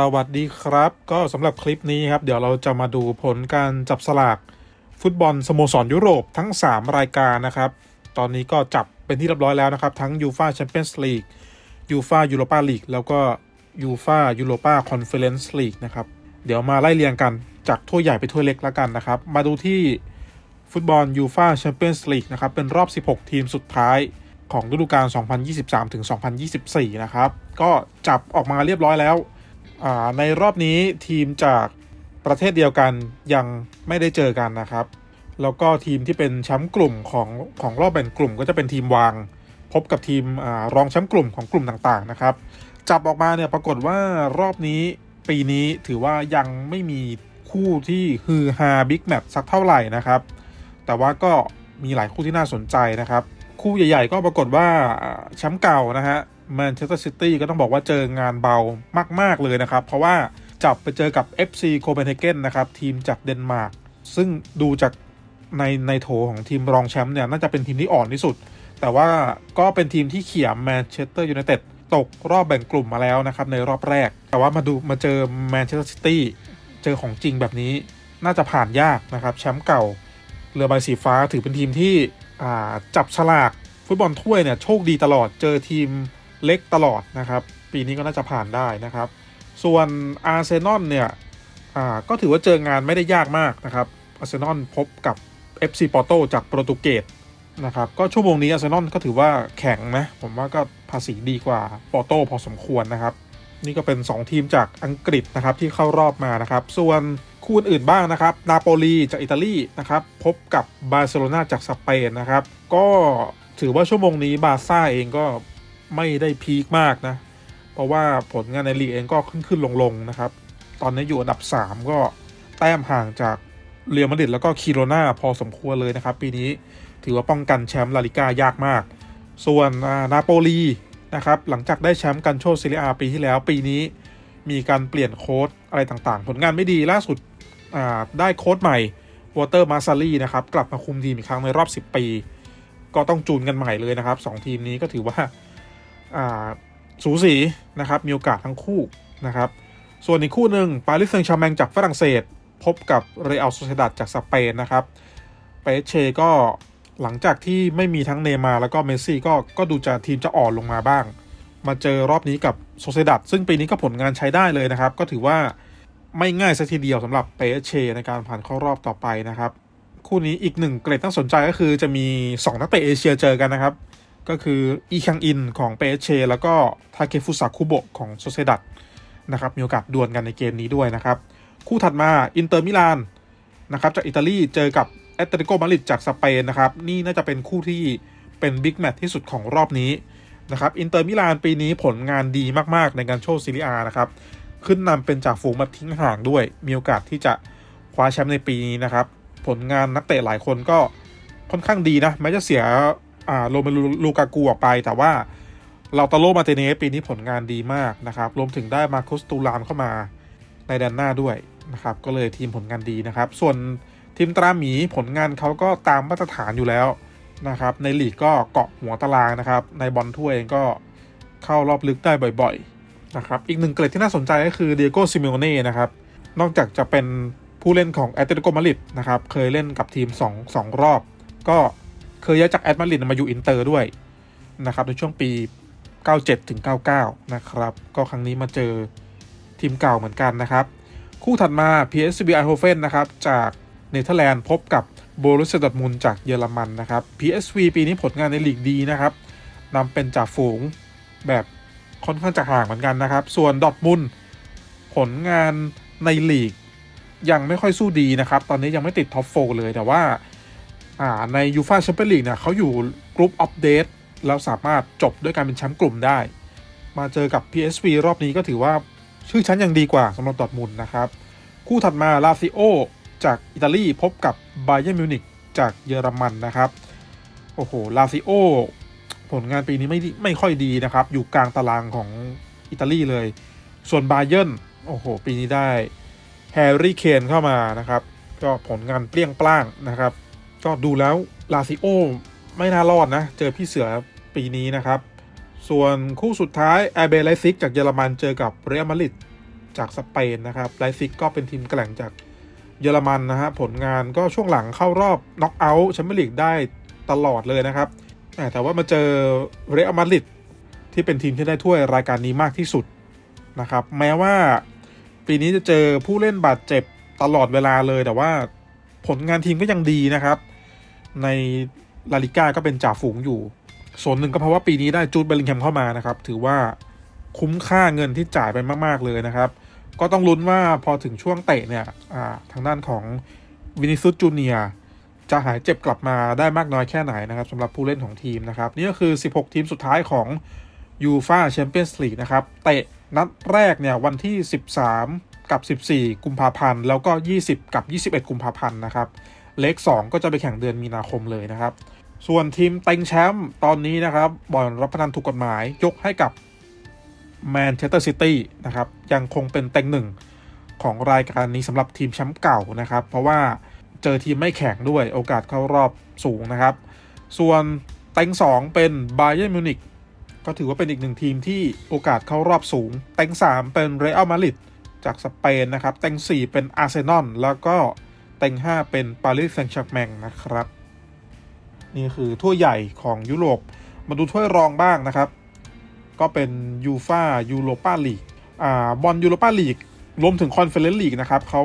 สวัสดีครับ ก็สำหรับคลิปนี้ครับ เดี๋ยวเราจะมาดูผลการจับสลาก ฟุตบอลสโมสรยุโรปทั้ง 3 รายการนะครับ ตอนนี้ก็จับเป็นที่เรียบร้อยแล้วนะครับ ทั้งยูฟาแชมเปี้ยนส์ลีกยูฟายูโรปาลีกแล้วก็ยูฟายูโรปาคอนเฟอเรนซ์ลีกนะครับ เดี๋ยวมาไล่เรียงกันจากถ้วยใหญ่ไปถ้วยเล็กแล้วกันนะครับ มาดูที่ฟุตบอลยูฟาแชมเปี้ยนส์ลีกนะครับ เป็นรอบ 16 ทีมสุดท้ายของฤดูกาล 2023ถึง2024 นะครับ ก็จับออกมาเรียบร้อยแล้ว ในรอบนี้ทีมจากประเทศเดียวกันยังไม่ได้เจอกันนะครับ แล้วก็ทีมที่เป็นแชมป์กลุ่มของของรอบแบ่งกลุ่มก็จะเป็นทีมวาง พบกับทีมอรองแชมป์กลุ่มของกลุ่มต่างๆนะครับ จับออกมาเนี่ยปรากฏว่ารอบนี้ปีนี้ถือว่ายังไม่มีคู่ที่ฮือฮาบิ๊กแมตสักเท่าไหร่นะครับ แต่ว่าก็มีหลายคู่ที่น่าสนใจนะครับ คู่ใหญ่ ๆ ก็ปรากฏว่าแชมป์เก่านะฮะ แมนเชสเตอร์ซิตี้ก็ต้องบอกว่าเจองานเบามาก ๆ เลยนะครับ เพราะว่าจับไปเจอกับ FC โคเปนเฮเกนนะครับ ทีมจากเดนมาร์กซึ่งดูจากในในโถของทีมรองแชมป์เนี่ยน่าจะเป็นทีมที่อ่อนที่สุด แต่ว่าก็เป็นทีมที่เขี่ยแมนเชสเตอร์ยูไนเต็ดตกรอบแบ่งกลุ่มมาแล้วนะครับในรอบแรก แต่ว่ามาดูมาเจอแมนเชสเตอร์ซิตี้เจอของจริงแบบนี้น่าจะผ่านยากนะครับแชมป์เก่า เรือใบสีฟ้าถือเป็นทีมที่จับฉลากฟุตบอลถ้วยเนี่ยโชคดีตลอดเจอทีม เล็กตลอดนะครับ ปีนี้ก็น่าจะผ่านได้นะครับ ส่วนอาร์เซนอลเนี่ยก็ถือว่าเจองานไม่ได้ยากมากนะครับอาร์เซนอลพบกับ FC ปอร์โตจากโปรตุเกสนะครับก็ชั่วโมงนี้อาร์เซนอลก็ถือว่าแข็งนะ ผมว่าก็ภาษีดีกว่าปอร์โตพอสมควรนะครับ นี่ก็เป็น 2 ทีมจากอังกฤษนะครับที่เข้ารอบมานะครับ ส่วนคู่อื่นบ้างนะครับ นาโปลีจากอิตาลีนะครับ พบกับบาร์เซโลนาจากสเปนนะครับ ก็ถือว่าชั่วโมงนี้บาร์ซ่าเองก็ ไม่ได้พีคมากนะ เพราะว่าผลงานในลีกเองก็ขึ้นขึ้นลงลงนะครับ ตอนนี้อยู่อันดับ 3 ก็แต้มห่างจากเรียมาดริดแล้วก็คิโรนาพอสมควรเลยนะครับ ปีนี้ถือว่าป้องกันแชมป์ลาลิก้ายากมาก ส่วนนาโปลีนะครับหลังจากได้แชมป์กันโชซิเลียปีที่แล้ว ปีนี้มีการเปลี่ยนโค้ดอะไรต่างๆ ผลงานไม่ดีล่าสุดได้โค้ดใหม่วอเตอร์มาซารีนะครับกลับมาคุมทีมอีกครั้งในรอบ 10 ปี ก็ต้องจูนกันใหม่เลยนะครับสองทีมนี้ก็ถือว่า สูสีนะครับมีโอกาสทั้งคู่นะครับ ส่วนอีกคู่หนึ่งปารีสแซงต์แชร์แมงจากฝรั่งเศส พบกับเรอัลโซเซดัดจากสเปนนะครับเปเชก็หลังจากที่ไม่มีทั้งเนย์มาร์แล้วก็เมสซี่ก็ก็ดูจะทีมจะอ่อนลงมาบ้าง มาเจอรอบนี้กับโซเซดัดซึ่งปีนี้ก็ผลงานใช้ได้เลยนะครับ ก็ถือว่าไม่ง่ายสักทีเดียวสำหรับเปเชในการผ่านเข้ารอบต่อไปนะครับ คู่นี้อีกหนึ่งเกรดน่าสนใจก็คือจะมี 2 นักเตะเอเชียเจอกันนะครับ ก็คืออีคังอินของเปเชแล้วก็ทาเคฟุสะคุโบะของโซเซดัดนะครับมีโอกาสดวลกันในเกมนี้ด้วยนะครับ คู่ถัดมาอินเตอร์มิลานนะครับจากอิตาลีเจอกับแอตเลติโกมาดริดจากสเปนนะครับนี่น่าจะเป็นคู่ที่เป็นบิ๊กแมตช์ที่สุดของรอบนี้นะครับอินเตอร์มิลานปีนี้ผลงานดีมากๆในการโชว์ซีรีอานะครับขึ้นนำเป็นจากฝูงแบบทิ้งห่างด้วย มีโอกาสที่จะคว้าแชมป์ในปีนี้นะครับ ผลงานนักเตะหลายคนก็ค่อนข้างดีนะแม้จะเสีย อ่าโรมลูลูกากูออกไป แต่ว่าเราตาโลมาเตเนสปีนี้ผลงานดีมากนะครับ รวมถึงได้มาคุสตูลานเข้ามาในแดนหน้าด้วยนะครับ ก็เลยทีมผลงานดีนะครับ ส่วนทีมตราหมีผลงานเขาก็ตามมาตรฐานอยู่แล้วนะครับ ในลีกก็เกาะหัวตารางนะครับ ในบอลถ้วยเองก็เข้ารอบลึกได้บ่อยๆนะครับ อีกหนึ่งเกรดที่น่าสนใจก็คือเดียโกซิเมโอเน่นะครับ นอกจากจะเป็นผู้เล่นของแอตเลติโกมาริดนะครับ เคยเล่นกับทีม 2 2 รอบ ก็ เคยย้ายจากแอตมาริดมาอยู่อินเตอร์ด้วยนะครับในช่วงปี 97ถึง99 นะครับ ก็ครั้งนี้มาเจอทีมเก่าเหมือนกันนะครับ คู่ถัดมา PSV Eindhoven นะครับจากเนเธอร์แลนด์พบกับโบรุสเซดอร์มุนจากเยอรมันนะครับ PSV ปีนี้ผลงานในลีกดีนะครับนำเป็นจ่าฝูงแบบค่อนข้างจะห่างเหมือนกันนะครับ ส่วนดอทมุนผลงานในลีกยังไม่ค่อยสู้ดีนะครับ ตอนนี้ยังไม่ติดท็อปโฟเลยแต่ว่า อ่าในยูฟาแชมเปี้ยนลีกเนี่ยเขาอยู่กรุ๊ปอัปเดตแล้วสามารถจบด้วยการเป็นแชมป์กลุ่มได้ มาเจอกับ PSV รอบนี้ก็ถือว่าชื่อชั้นยังดีกว่าสำหรับดอทมุนนะครับ คู่ถัดมาลาซิโอจากอิตาลีพบกับไบเย r n m มิวนิกจากเยอรมันนะครับ โอ้โหลาซิโอผลงานปีนี้ไม่ไม่ค่อยดีนะครับ อยู่กลางตารางของอิตาลีเลย ส่วนไบเย r n โอ้โห ปีนี้ได้แฮร์รี่เคนเข้ามานะครับ ก็ผลงานเปรี้ยงปร้างนะครับ ก็ดูแล้วลาซิโอไม่น่ารอดนะ เจอพี่เสือปีนี้นะครับ ส่วนคู่สุดท้ายแอเบไลซิกจากเยอรมันเจอกับเรอัลมาดริดจากสเปนนะครับไลซิกก็เป็นทีมแกร่งจากเยอรมันนะฮะผลงานก็ช่วงหลังเข้ารอบน็อกเอาท์แชมเปี้ยนลีกได้ตลอดเลยนะครับแต่แต่ว่ามาเจอเรอัลมาดริดที่เป็นทีมที่ได้ถ้วยรายการนี้มากที่สุดนะครับ แม้ว่าปีนี้จะเจอผู้เล่นบาดเจ็บตลอดเวลาเลยแต่ว่า ผลงานทีมก็ยังดีนะครับ ในลาลิก้าก็เป็นจ่าฝูงอยู่ ส่วนหนึ่งก็เพราะว่าปีนี้ได้จูดเบลลิงแฮมเข้ามานะครับ ถือว่าคุ้มค่าเงินที่จ่ายไปมาก ๆ เลยนะครับ ก็ต้องลุ้นว่าพอถึงช่วงเตะเนี่ยทางด้านของวินิซุสจูเนียจะหายเจ็บกลับมาได้มากน้อยแค่ไหนนะครับสำหรับผู้เล่นของทีมนะครับ นี่ก็คือ 16 ทีมสุดท้ายของยูฟาแชมเปี้ยนส์ลีกนะครับ เตะนัดแรกเนี่ยวันที่ 13 กับ 14 กุมภาพันธ์ แล้วก็ 20 กับ 21 กุมภาพันธ์นะครับ เลข 2 ก็จะไปแข่งเดือนมีนาคมเลยนะครับ ส่วนทีมเต็งแชมป์ตอนนี้นะครับบ่อนรับพนันถูกกฎหมายยกให้กับแมนเชสเตอร์ซิตี้นะครับยังคงเป็นเต็งหนึ่งของรายการนี้สำหรับทีมแชมป์เก่านะครับ เพราะว่าเจอทีมไม่แข็งด้วยโอกาสเข้ารอบสูงนะครับ ส่วนเต็ง 2 เป็นไบเ e นมิวนิกก็ถือว่าเป็นอีกหนึ่งทีมที่โอกาสเข้ารอบสูง เต็ง 3 เป็นเรอัลมาดริด จากสเปนนะครับ เต็ง 4 เป็นอาร์เซนอลแล้วก็เต็ง 5 เป็นปารีสแซงต์แชร์แมงนะครับ นี่คือถ้วยใหญ่ของยุโรป มาดูถ้วยรองบ้างนะครับ ก็เป็นยูฟายูโรปาลีกอ่าบอลยูโรปาลีกรวมถึงคอนเฟอเรนซ์ลีกนะครับเขา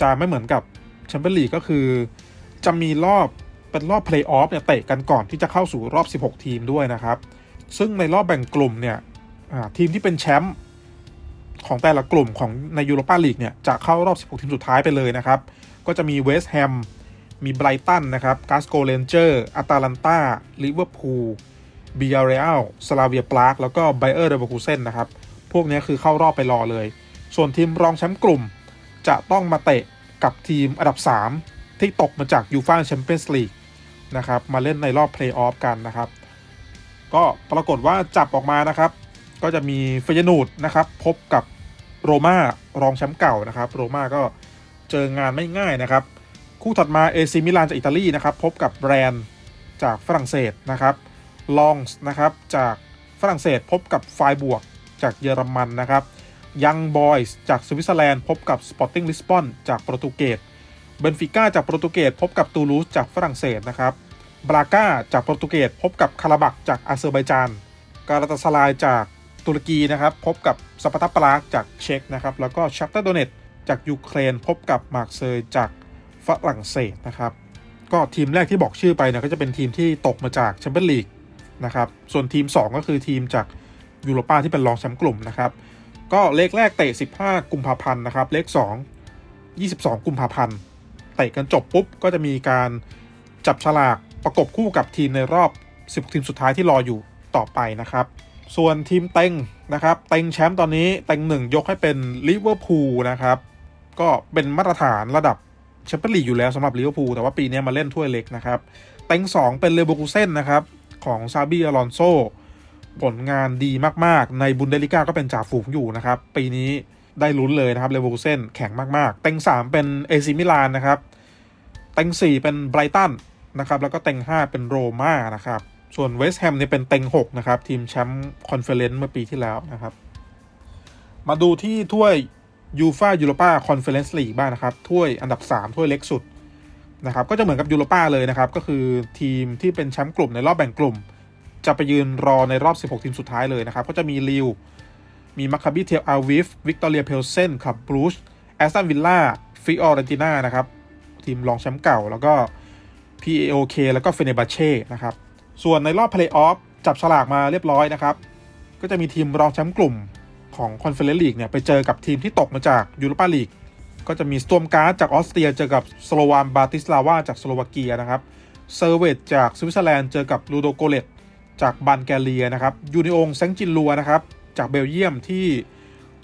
จะไม่เหมือนกับแชมเปี้ยนลีกก็คือ จะมีรอบเป็นรอบเพลย์ออฟเนี่ยเตะกันก่อนที่จะเข้าสู่รอบ 16 ทีมด้วยนะครับ ซึ่งในรอบแบ่งกลุ่มเนี่ยทีมที่เป็นแชมป์ ของแต่ละกลุ่มของในยูโรปาลีกเนี่ยจะเข้ารอบ 16 ทีมสุดท้ายไปเลยนะครับ ก็จะมีเวสต์แฮม มีไบรตันนะครับกาสโกเรนเจอร์อาตาลันตาลิเวอร์พูลบิยาเรอัลสลาเวียปรากแล้วก็ไบเออร์เดอร์บคูเซนนะครับ พวกนี้คือเข้ารอบไปรอเลย ส่วนทีมรองแชมป์กลุ่ม จะต้องมาเตะกับทีมอันดับ 3 ที่ตกมาจากยูฟ่าแชมเปี้ยนส์ลีกนะครับ มาเล่นในรอบเพลย์ออฟกันนะครับ ก็ปรากฏว่าจับออกมานะครับ ก็จะมีเฟยนูดนะครับ พบกับโรม่ารองแชมป์เก่านะครับ โรม่าก็เจองานไม่ง่ายนะครับ คู่ถัดมาเอซิมิลานจากอิตาลีนะครับ พบกับแบรนด์จากฝรั่งเศสนะครับลองส์นะครับจากฝรั่งเศสพบกับไฟบวกจากเยอรมันนะครับยังบอยส์จากสวิตเซอร์แลนด์พบกับสปอร์ติ้งลิสบอนจากโปรตุเกสเบนฟิก้าจากโปรตุเกสพบกับตูลูสจากฝรั่งเศสนะครับบราก้าจากโปรตุเกสพบกับคาราบักจากอาเซอร์ไบจานการาตาสลายจาก ตุรกีนะครับ พบกับสปาร์ตาปรากจากเช็กนะครับ แล้วก็ชักเตอร์โดเนตจากยูเครน พบกับมาร์เซย์จากฝรั่งเศสนะครับ ก็ทีมแรกที่บอกชื่อไปเนี่ยก็จะเป็นทีมที่ตกมาจากแชมเปี้ยนลีกนะครับ ส่วนทีม 2 ก็คือทีมจากยูโรปาที่เป็นรองแชมป์กลุ่มนะครับ ก็เลขแรกเตะ 15 กุมภาพันธ์นะครับ เลข 2 22 กุมภาพันธ์เตะกันจบปุ๊บก็จะมีการจับฉลากประกบคู่กับทีมในรอบ10ทีมสุดท้ายที่รออยู่ต่อไปนะครับ ส่วนทีมเต็งนะครับ เต็งแชมป์ตอนนี้เต็งหนึ่งยกให้เป็นลิเวอร์พูลนะครับ ก็เป็นมาตรฐานระดับแชมเปี้ยนลีกอยู่แล้วสำหรับลิเวอร์พูลแต่ว่าปีนี้มาเล่นถ้วยเล็กนะครับ เต็ง 2 เป็นเลเวอร์คูเซนนะครับ ของซาบีอลอนโซผลงานดีมากๆ ในบุนเดลิก้าก็เป็นจ่าฝูงอยู่นะครับ ปีนี้ได้ลุ้นเลยนะครับเลเวอร์คูเซนแข็งมากๆ เต็ง 3 เป็นเอซิมิลานนะครับ เต็ง 4 เป็นไบรตันนะครับแล้วก็เต็ง 5 เป็นโรม่านะครับ ส่วนเวสต์แฮมเนี่ยเป็นเต็ง 6 นะครับ ทีมแชมป์คอนเฟอเรนซ์เมื่อปีที่แล้วนะครับ มาดูที่ถ้วยยูฟายูโรปาคอนเฟอเรนซ์ลีกบ้างนะครับ ถ้วยอันดับ 3 ถ้วยเล็กสุดนะครับ ก็จะเหมือนกับยูโรปาเลยนะครับ ก็คือทีมที่เป็นแชมป์กลุ่มในรอบแบ่งกลุ่ม จะไปยืนรอในรอบ 16 ทีมสุดท้ายเลยนะครับ ก็จะมีลิว มีมาคาบิเทลอาวิฟ วิกตอเรียเพลเซนขับบรูชแอสตันวิลล่าฟิออเรนติน่านะครับ ทีมรองแชมป์เก่า แล้วก็ PAOK แล้วก็เฟเนบาเช่นะครับ ส่วนในรอบเพลย์ออฟจับฉลากมาเรียบร้อยนะครับ ก็จะมีทีมรองแชมป์กลุ่มของคอนเฟอเรนซ์ลีกเนี่ยไปเจอกับทีมที่ตกมาจากยูโรปาลีกก็จะมีสตอมการ์ดจากออสเตรียเจอกับสโลวานบาติสลาวาจากสโลวาเกียนะครับเซอร์เวตจากสวิตเซอร์แลนด์เจอกับลูโดโกเลตจากบันแกเรียนะครับยูนิองแซงจินลัวนะครับจากเบลเยียมที่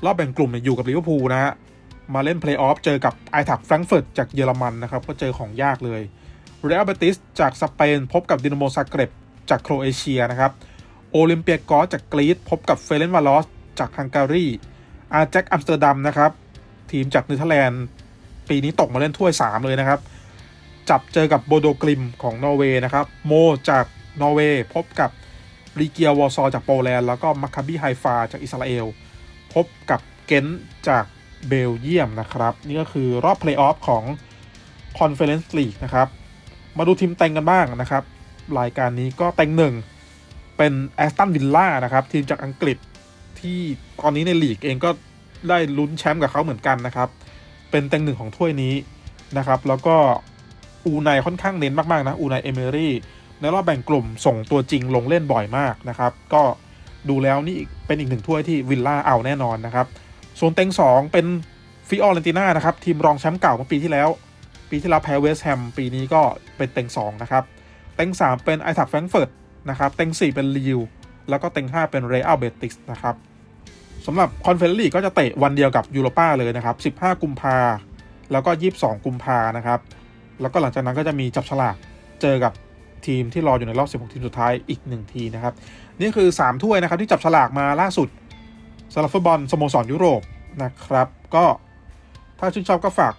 รอบแบ่งกลุ่มเนี่ยอยู่กับลิเวอร์พูลนะฮะมาเล่นเพลย์ออฟเจอกับไอทักแฟรงก์เฟิร์ตจากเยอรมันนะครับก็เจอของยากเลยเรอัลเบติสจากสเปนพบกับดินาโมซาเกรบ จากโครเอเชียนะครับ โอลิมเปียกอสจากกรีซพบกับเฟเรนวาลอสจากฮังการี อาแจ็คอัมสเตอร์ดัมนะครับ ทีมจากเนเธอร์แลนด์ ปีนี้ตกมาเล่นถ้วย 3 เลยนะครับ จับเจอกับโบโดกริมของนอร์เวย์นะครับ โมจากนอร์เวย์พบกับรีเกียวอร์ซอจากโปแลนด์ แล้วก็มัคคาบีไฮฟาจากอิสราเอล พบกับเกนจากเบลเยียมนะครับ นี่ก็คือรอบเพลย์ออฟของ Conference League นะครับ มาดูทีมเต็งกันบ้างนะครับ รายการนี้ก็เต็งหนึ่งเป็นแอสตันวิลล่านะครับทีมจากอังกฤษที่ตอนนี้ในลีกเองก็ได้ลุ้นแชมป์กับเขาเหมือนกันนะครับ เป็นเต็งหนึ่งของถ้วยนี้นะครับ แล้วก็อูไนค่อนข้างเน้นมากๆนะอูไนเอเมรี่ในรอบแบ่งกลุ่มส่งตัวจริงลงเล่นบ่อยมากนะครับ ก็ดูแล้วนี่เป็นอีกหนึ่งถ้วยที่วิลล่าเอาแน่นอนนะครับส่วนเต็งสองเป็นฟิออเรนติน่านะครับ ทีมรองแชมป์เก่าเมื่อปีที่แล้ว ปีที่แล้วแพ้เวสต์แฮมปีนี้ก็เป็นเต็งสองนะครับ เต็งสามเป็นไอทักแฟรงก์เฟิร์ตนะครับ เต็งสี่เป็นลีวแล้วก็เต็งห้าเป็นเรอัลเบติสนะครับสำหรับคอนเฟอเรนซ์ลีกก็จะเตะวันเดียวกับยูโรป้าเลยนะครับ 15 กุมภาแล้วก็ 22 กุมภานะครับ แล้วก็หลังจากนั้นก็จะมีจับฉลากเจอกับทีมที่รออยู่ในรอบ 16 ทีมสุดท้ายอีก 1 ทีนะครับ นี่คือ 3 ถ้วยนะครับที่จับฉลากมาล่าสุดสำหรับฟุตบอลสโมสรยุโรปนะครับ ก็ถ้าชื่นชอบก็ฝาก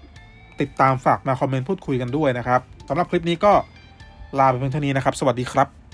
ติดตามฝากมาคอมเมนต์พูดคุยกันด้วยนะครับสำหรับคลิปนี้ก็ ลาไปเพียงเท่านี้นะครับ สวัสดีครับ